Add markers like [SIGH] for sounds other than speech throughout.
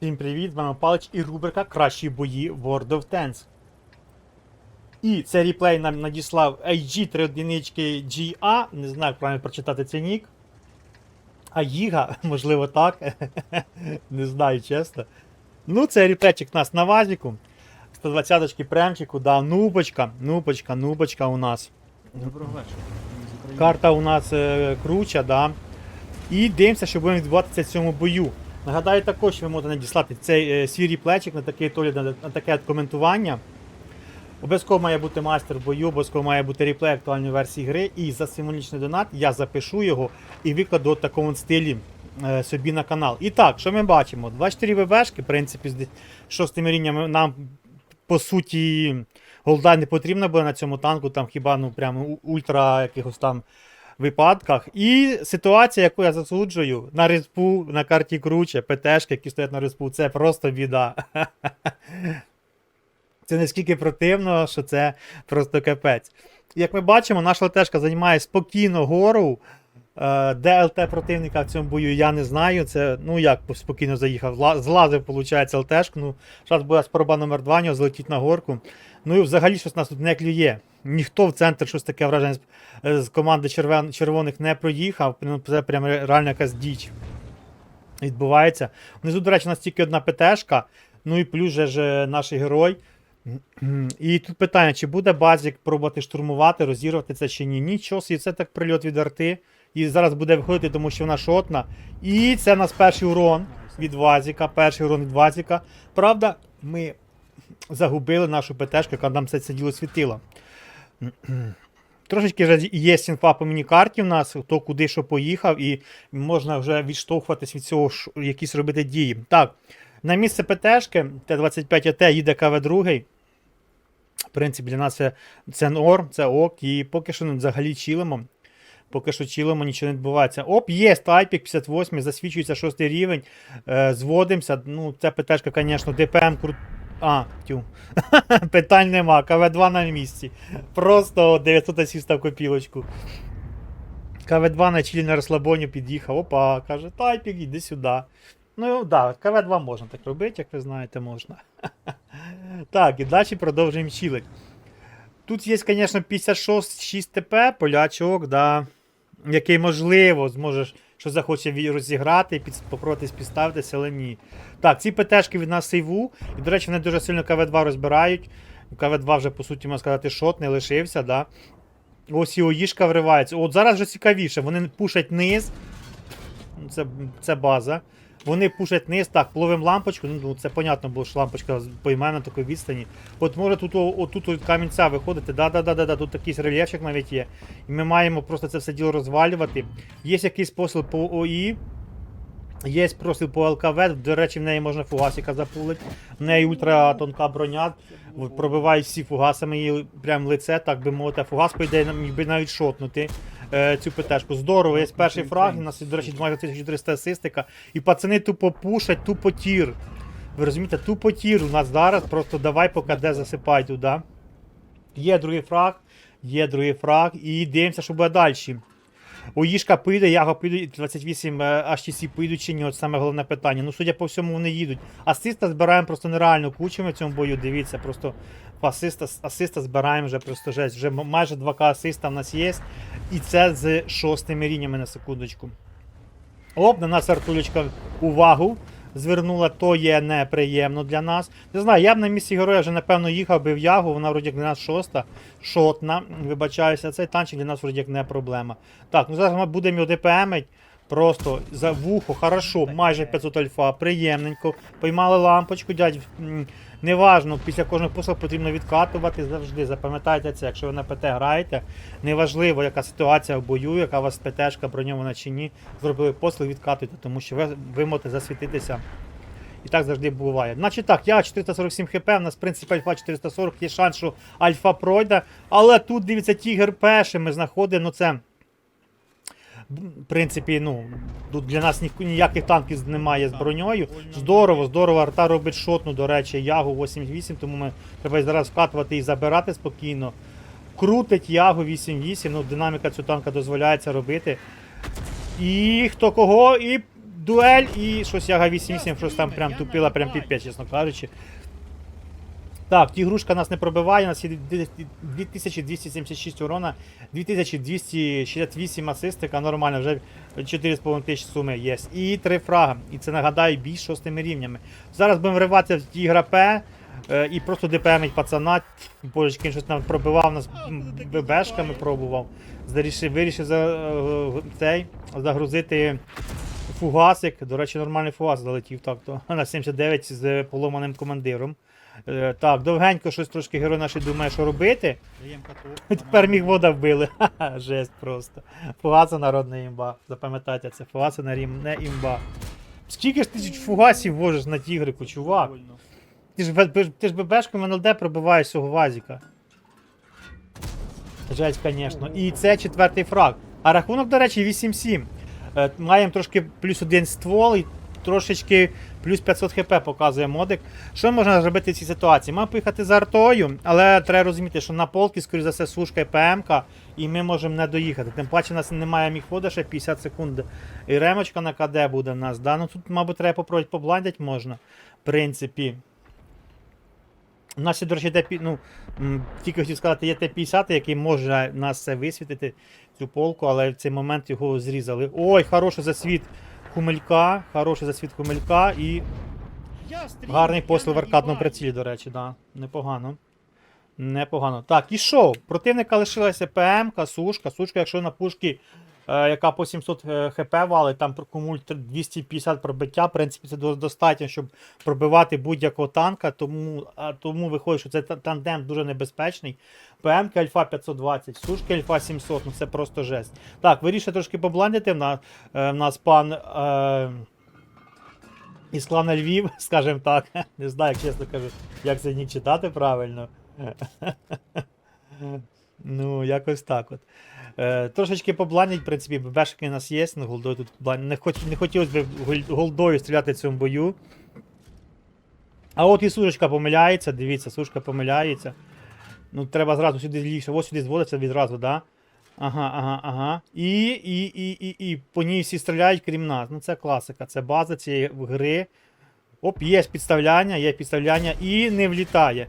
Всім привіт, з вами Палич і рубрика Кращі бої World of Tanks. І цей реплей нам надіслав AG3 GA. не знаю, як правильно прочитати цей нік. А Їга, [LAUGHS] можливо, так. [LAUGHS] не знаю, чесно. Ну, це реплейчик у нас на вазіку. 120-ки премчику, да, нубочка, нубочка, нубочка у нас. Доброго вечора. Карта у нас е, круча, да. І дивимося, що буде відбуватися в цьому бою. Нагадаю, також ви можете надіслати цей е, свій ріплечик на такий толі, на, таке коментування. Обов'язково має бути майстер бою, обов'язково має бути реплей актуальної версії гри. І за символічний донат я запишу його і викладу в такому стилі е, собі на канал. І так, що ми бачимо? 24 ВБшки, в принципі, з де- шостим рівнем нам по суті голда не потрібна була на цьому танку, там хіба ну прямо ультра якихось там випадках. І ситуація, яку я засуджую, на респу, на карті круче, ПТшки, які стоять на респу, це просто біда. [LAUGHS] Це наскільки противно, що це просто капець. Як ми бачимо, наша ЛТшка займає спокійно гору. Е, Де ЛТ противника в цьому бою, я не знаю. Це, ну як спокійно заїхав. Злазив, виходить, ЛТшку. Ну, зараз буде спроба номер 2 нього злетіть на горку. Ну і взагалі щось нас тут не клює. Ніхто в центр щось таке враження з, е, команди червон, червоних не проїхав. Ну, це прям реально якась діч відбувається. Внизу, до речі, у нас тільки одна ПТшка, ну і плюс же ж е, наш герой. І тут питання, чи буде базік пробувати штурмувати, розірвати це чи ні. Нічого, собі, це так прильот від арти. І зараз буде виходити, тому що вона шотна. І це у нас перший урон від Вазіка. Перший урон від Вазіка. Правда, ми загубили нашу ПТшку, яка нам це, це діло світила. Трошечки є інфа по міні-карті в нас, хто куди що поїхав, і можна вже відштовхуватись від цього, якісь робити дії. Так, на місце ПТшки Т-25 АТ їде КВ-2. В принципі, для нас це, це норм, це ок, і поки що ну, взагалі чилимо. Поки що чилимо, нічого не відбувається. Оп, є тайпік 58, засвічується шостий рівень. Е, зводимося. Ну, це ПТшка, звісно, ДПМ крут. А, тю. [LAUGHS] Питань нема. КВ-2 на місці. Просто 900 асіста копілочку. КВ-2 на чилі на розслабоні під'їхав. Опа, каже, тайпік, іди сюди. Ну, да, КВ-2 можна так робити, як ви знаєте, можна. [LAUGHS] так, і далі продовжуємо чилить. Тут є, звісно, 56 6 ТП, полячок, да, який, можливо, зможеш що захоче розіграти, під, попротись підставитися, але ні. Так, ці ПТшки від нас сейву. І, до речі, вони дуже сильно КВ-2 розбирають. КВ-2 вже, по суті, можна сказати, шот не лишився, да. Ось і ОІшка вривається. От зараз вже цікавіше. Вони пушать низ. Це, це база. Вони пушать низ, так, пловим лампочку. Ну, це понятно було, що лампочка пойме на такій відстані. От може тут отут від камінця виходити. Да-да-да-да, тут такий рельєфчик навіть є. І ми маємо просто це все діло розвалювати. Є якийсь посил по ОІ. Є просил по ЛКВ, до речі, в неї можна фугасика запулити. В неї ультра тонка броня, пробиває всі фугасами її прям лице, так би мовити. Фугас, по ідеї, міг би навіть шотнути е, цю ПТшку. Здорово, є перший фраг, у нас, до речі, майже 1300 асистика. І пацани тупо пушать, тупо тір. Ви розумієте, тупо тір у нас зараз, просто давай поки де засипай туди. Є другий фраг, є другий фраг, і дивимося, що буде далі. Оїшка поїде, Яго поїде, 28 е, HTC поїдуть чи ні, от саме головне питання. Ну, судя по всьому, вони їдуть. Асиста збираємо просто нереально кучами в цьому бою. Дивіться, просто асиста, асиста збираємо вже просто жесть. Вже майже 2К асиста в нас є. І це з шостими рівнями на секундочку. Оп, на нас Артулечка увагу звернула, то є неприємно для нас. Не знаю, я б на місці героя вже напевно їхав би в ягу, вона вроді як для нас шоста, шотна. Вибачаюся, цей танчик для нас вроді як не проблема. Так, ну зараз ми будемо його ДПМить. Просто за вухо, хорошо, майже 500 альфа, приємненько. Поймали лампочку, дядь. Неважно, після кожного посилу потрібно відкатувати завжди. Запам'ятайте це, якщо ви на ПТ граєте. Неважливо, яка ситуація в бою, яка у вас ПТшка броньована чи ні. Зробили посил, відкатуйте, тому що ви, ви можете засвітитися. І так завжди буває. Значить так, я 447 хп, у нас в принципі альфа 440, є шанс, що альфа пройде. Але тут дивіться, тігр перший ми знаходимо, ну це. В принципі, ну, тут для нас ні- ніяких танків немає з броньою. Здорово, здорово, арта робить шотну, до речі, Ягу 88, тому ми треба зараз вкатувати і забирати спокійно. Крутить Ягу 88, ну динаміка цього танка дозволяє це робити. І хто кого, і дуель і щось яга 8-8, щось там прям тупила, прям піпець, чесно кажучи. Так, тігрушка нас не пробиває, у нас є 2276 урона, 2268 асистика, нормально, вже 4,5 тисяч суми є. І 3 фрага. І це нагадаю бій з шостими рівнями. Зараз будемо вриватися в ті грапе е, і просто ДПМить пацана. Божечки, він щось там пробивав нас ББшками пробував. Зарішив, вирішив за, е, цей, загрузити фугасик. До речі, нормальний фугас залетів так, то [LAUGHS] на 79 з поломаним командиром. Е, Так, довгенько щось трошки герой наш думає, що робити. Даємо. [LAUGHS] Тепер міг вода вбили. [LAUGHS] Ха-ха, Жесть просто. Фугаса народна імба. Запам'ятайте це, фугаса на рім не імба. Скільки ж тисяч фугасів вожиш на тігрику, чувак? Ти ж, ти ж ББшком НЛД пробиваєш цього вазіка. Жесть, звісно. І це четвертий фраг. А рахунок, до речі, 8-7. Е, Маємо трошки плюс один ствол і трошечки плюс 500 хп показує модик. Що можна зробити в цій ситуації? Маємо поїхати за артою, але треба розуміти, що на полки, скоріш за все, сушка і ПМК, і ми можемо не доїхати. Тим паче, у нас немає міхвода ще 50 секунд. І ремочка на КД буде в нас. Да? Ну тут, мабуть, треба попробувати побландять можна. В принципі. У нас до речі, Т, ну, тільки хотів сказати, є Т-50, який може нас це висвітити, цю полку, але в цей момент його зрізали. Ой, хороший засвіт хумелька, хороший засвіт хумелька і гарний посил в аркадному прицілі, до речі, да. Непогано. Непогано. Так, і що? Противника лишилася ПМ, касушка, Сушка, якщо на пушки, яка по 700 е, хп валить, там кумуль 250 пробиття, в принципі, це достатньо, щоб пробивати будь-якого танка, тому, тому виходить, що це та- тандем дуже небезпечний. ПМ Альфа 520, сушки Альфа 700, ну це просто жесть. Так, вирішує трошки побландити. Е, в нас пан. Е, із клана Львів, [LAUGHS] скажімо так. Не знаю, чесно кажу, як це ні читати правильно. [LAUGHS] Ну, якось так от. Е, трошечки побланять, в принципі, ББшки у нас є, ну голдою тут блан... не, хоч... не хотілося б голдою стріляти в цьому бою. А от і сушечка помиляється, дивіться, сушка помиляється. Ну, треба зразу сюди лівше, ось сюди зводиться відразу, да? Ага, ага, ага. І, і, і, і, і по ній всі стріляють, крім нас. Ну це класика, це база цієї гри. Оп, є підставляння, є підставляння і не влітає.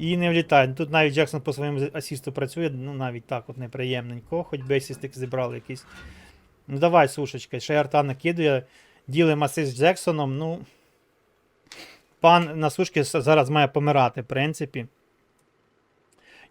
І не влітає. Тут навіть Джексон по своєму асісту працює, ну навіть так от неприємненько, хоч би асістик зібрали якийсь. Ну давай, сушечка, ще арта накидує, ділимо асист з Джексоном, ну. Пан на сушки зараз має помирати, в принципі.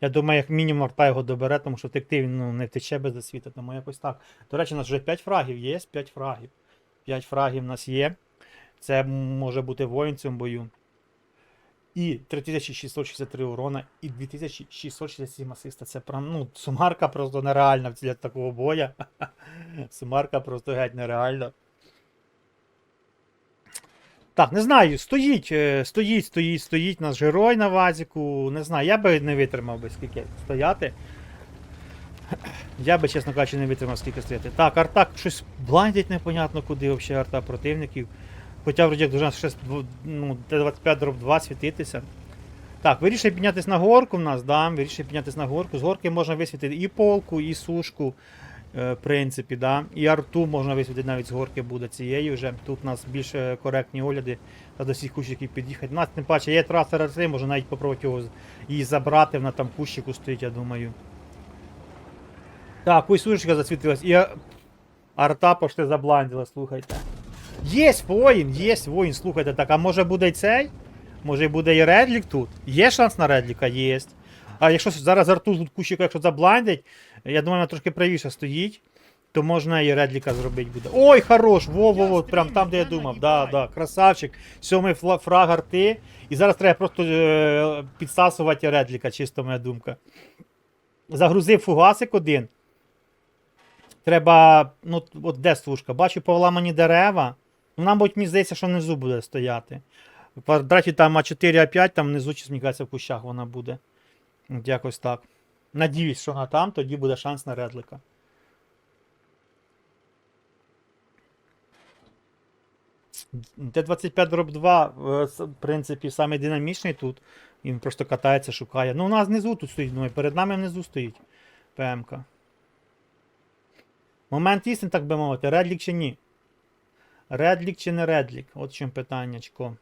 Я думаю, як мінімум арта його добере, тому що втекти він ну, не втече без засвіти, тому якось так. До речі, у нас вже 5 фрагів є, 5 фрагів. 5 фрагів у нас є. Це може бути воїн в цьому бою. І 3663 урона, і 2667 асиста. Це прям, ну, сумарка просто нереальна для такого боя. [LAUGHS] Сумарка просто геть нереальна. Так, не знаю, стоїть, е, стоїть, стоїть, стоїть наш герой на вазіку. Не знаю, я би не витримав би скільки стояти. Я би, чесно кажучи, не витримав скільки стояти. Так, арта щось бландять непонятно куди взагалі арта противників. Хоча вроді як дуже ну, Т-25 дроп 2 світитися. Так, вирішив піднятися на горку в нас, да, вирішив піднятися на горку. З горки можна висвітити і полку, і сушку, е, в принципі, да. І арту можна висвітити навіть з горки буде цієї вже. Тут у нас більш е, коректні огляди. Та до всіх кущиків під'їхати. У нас тим паче є траса раси, можна навіть попробувати його її забрати, вона там кущику стоїть, я думаю. Так, ось сушечка засвітилась. І а, арта пошти забландила, слухайте. Єсть воїн, єсть воїн, слухайте, так, а може буде й цей? Може буде і Редлік тут? Є шанс на Редліка? Єсть. А якщо зараз арту тут кущика, якщо забландять, я думаю, вона трошки правіше стоїть, то можна і Редліка зробити буде. Ой, хорош! Во-во-во, прям там, де я думав. Да, да, красавчик. Сьомий фраг арти. І зараз треба просто е, підсасувати Редліка, чисто моя думка. Загрузив фугасик один. Треба. Ну, от де сушка? Бачу повламані дерева. Ну, мабуть, мені здається, що внизу буде стояти. В квадраті там А4, А5, там внизу, чи мені в кущах вона буде. От якось так. Надіюсь, що вона там, тоді буде шанс на редлика. Т-25 дроп 2, е, в принципі, саме динамічний тут. Він просто катається, шукає. Ну, у нас внизу тут стоїть, ну перед нами внизу стоїть ПМК. Момент істин, так би мовити, редлік чи ні. Редлік чи не редлік? От чим питаннячко.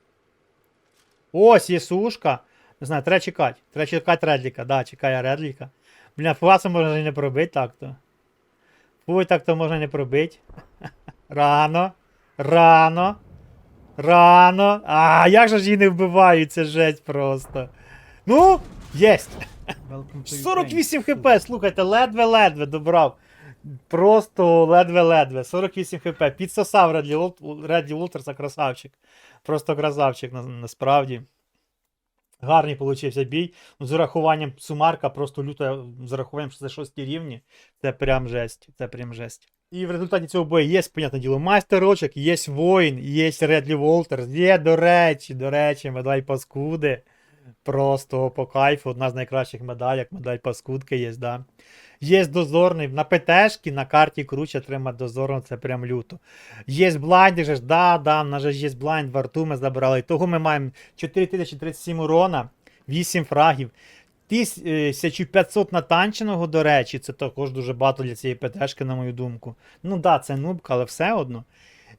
Ось є сушка. Не знаю, треба чекати. Треба чекати редліка. Да, чекає редліка. Бля, фугасом можна не пробити так-то. Ой, так-то можна не пробити. [LAUGHS] Рано. Рано. Рано. А, як же ж її не вбивають, це жесть просто. Ну, єсть. 48 хп, слухайте, ледве-ледве добрав. Просто ледве-ледве. 48 хп. Підсосав Редлі Ултерса, красавчик. Просто красавчик, на- насправді. Гарний получився бій. Ну, з урахуванням сумарка, просто люто з урахуванням, що це шості рівні. Це прям жесть. Це прям жесть. І в результаті цього бою є, понятне діло, майстерочок, є воїн, є Редлі Волтерс, є, до речі, до речі, медаль паскуди. Просто по кайфу, одна з найкращих медалей, медаль паскудки є, да. Є дозорний, на ПТшки, на карті круче отримати дозорно, це прям люто. Є блайнд, же ж, да, да, нас же є блайнд, в арту ми забрали. Того ми маємо 4037 урона, 8 фрагів. 1500 натанченого, до речі, це також дуже багато для цієї ПТшки, на мою думку. Ну да, це нубка, але все одно.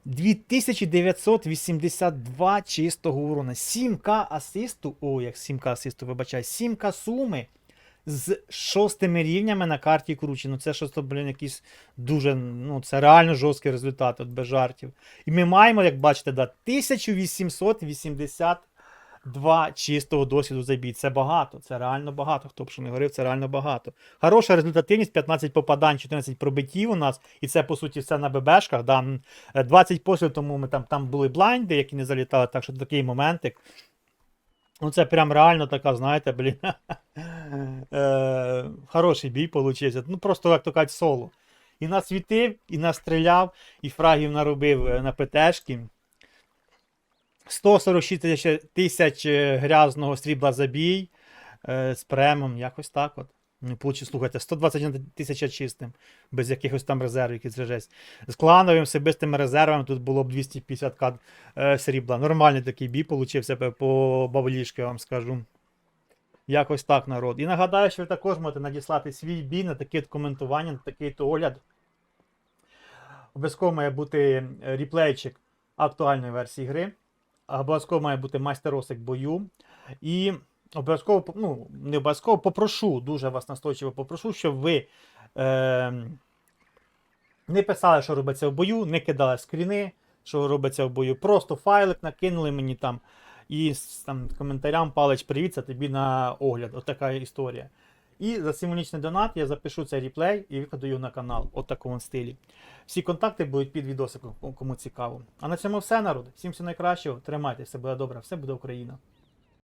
2982 чистого урона. 7к асисту. О, як 7к асисту, вибачай, 7к суми з шостими рівнями на карті круче. Ну це щось, блін, якийсь дуже, ну це реально жорсткий результат, от без жартів. І ми маємо, як бачите, да, 1882 чистого досвіду забій. Це багато, це реально багато. Хто б що не говорив, це реально багато. Хороша результативність, 15 попадань, 14 пробиттів у нас, і це по суті все на ББшках. Да. е, 20 пострілів, тому ми там, там були блайнди, які не залітали, так що такий моментик. Ну, це прям реально така, знаєте, блін. [LAUGHS] е, хороший бій получився. Ну, просто, як то кажуть, соло. І насвітив, і настріляв, і фрагів наробив е, на ПТшки. 146 тисяч- тисяч е, грязного срібла забій е, з премом, якось так от. Ну, получи, слухайте, 121 тисяча чистим, без якихось там резервів, це жесть. З клановим особистими резервами тут було б 250 к е, срібла. Нормальний такий бій получився по бавлішки, я вам скажу. Якось так, народ. І нагадаю, що ви також можете надіслати свій бій на таке коментування, на такий то огляд. Обов'язково має бути е, ріплейчик актуальної версії гри. Обов'язково має бути майстеросик бою. І обов'язково, ну, не обов'язково попрошу, дуже вас настойчиво попрошу, щоб ви е, не писали, що робиться в бою, не кидали скріни, що робиться в бою. Просто файлик накинули мені там і там, коментарям палич привіт, тобі на огляд. Отака історія. І за символічний донат я запишу цей реплей і викладу його на канал. От такому стилі. Всі контакти будуть під відосиком, кому цікаво. А на цьому все, народ. Всім всього найкращого. Тримайтеся, все буде добре, все буде Україна.